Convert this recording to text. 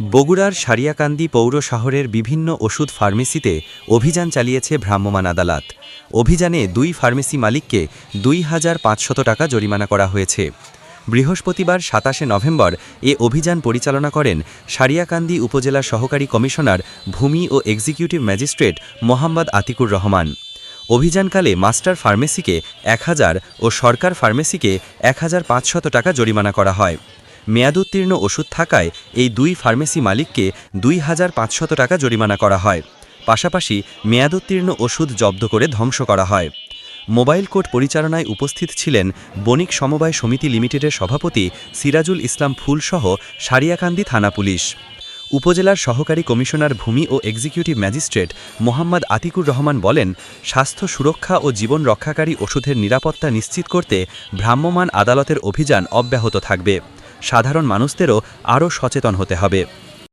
বগুড়ার সারিয়াকান্দি পৌর শহরের বিভিন্ন ওষুধ ফার্মেসিতে অভিযান চালিয়েছে ভ্রাম্যমাণ আদালত। অভিযানে দুই ফার্মেসি মালিককে দুই হাজার পাঁচশত টাকা জরিমানা করা হয়েছে। বৃহস্পতিবার সাতাশে নভেম্বর এ অভিযান পরিচালনা করেন সারিয়াকান্দি উপজেলা সহকারী কমিশনার ভূমি ও এক্সিকিউটিভ ম্যাজিস্ট্রেট মোহাম্মদ আতিকুর রহমান। অভিযানকালে মাস্টার ফার্মেসিকে এক হাজার ও সরকার ফার্মেসিকে এক হাজার পাঁচশত টাকা জরিমানা করা হয়। মেয়াদোত্তীর্ণ ওষুধ থাকায় এই দুই ফার্মেসি মালিককে দুই হাজার পাঁচশত টাকা জরিমানা করা হয়। পাশাপাশি মেয়াদোত্তীর্ণ ওষুধ জব্দ করে ধ্বংস করা হয়। মোবাইল কোর্ট পরিচালনায় উপস্থিত ছিলেন বণিক সমবায় সমিতি লিমিটেডের সভাপতি সিরাজুল ইসলাম ফুলসহ সারিয়াকান্দি থানা পুলিশ। উপজেলার সহকারী কমিশনার ভূমি ও এক্সিকিউটিভ ম্যাজিস্ট্রেট মোহাম্মদ আতিকুর রহমান বলেন, স্বাস্থ্য সুরক্ষা ও জীবন রক্ষাকারী ওষুধের নিরাপত্তা নিশ্চিত করতে ভ্রাম্যমাণ আদালতের অভিযান অব্যাহত থাকবে। সাধারণ মানুষদেরও আরও সচেতন হতে হবে।